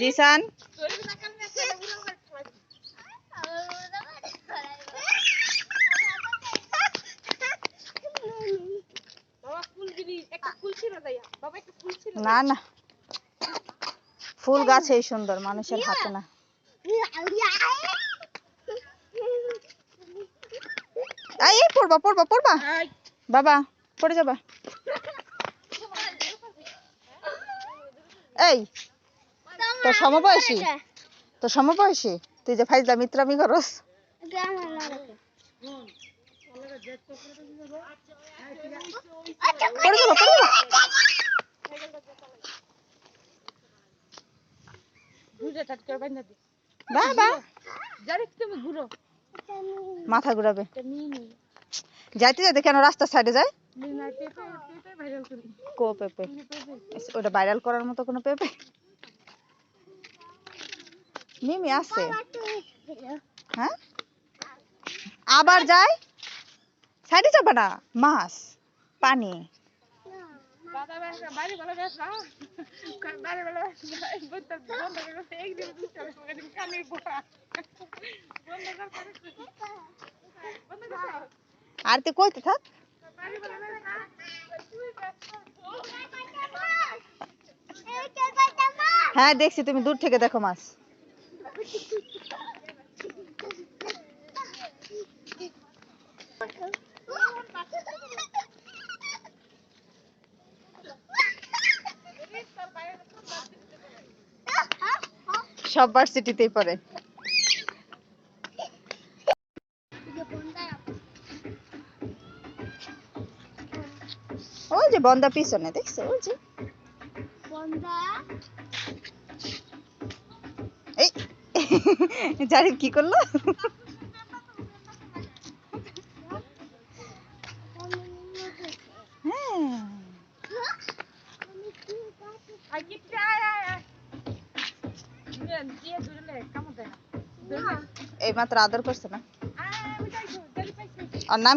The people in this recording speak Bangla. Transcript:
জিসান না না। ফুল গাছেই সুন্দর মানুষের হাতে না। এই এই, পড়বা পড়বা পড়বা। বাবা পড়ে যাবা। এই। তোর সমবয়সী? তোর সমবয়সী? তুই যে ফাইজলা মিত্রামি করস মাথা ঘুরাবে। যাইতে যাইতে কেন রাস্তার সাইডে যায়? নিয়ে না পেপে পেপে ভাইরাল করি। কো পেপে? ওটা ভাইরাল করার মতো কোনো পেপে? মিমি আছে হ্যাঁ? আবার যায়? সাইডে যাবে না? মাছ পানি। আর তুই কইতে থাক। হ্যাঁ দেখছি তুমি দূর থেকে দেখো মাছ। সব ভার্সিটিতেই পড়ে। ওই যে বন্দা পিছনে দেখছ? ওই যে। এই দেয় না এই মাত্র আদর করছে না। আর নাম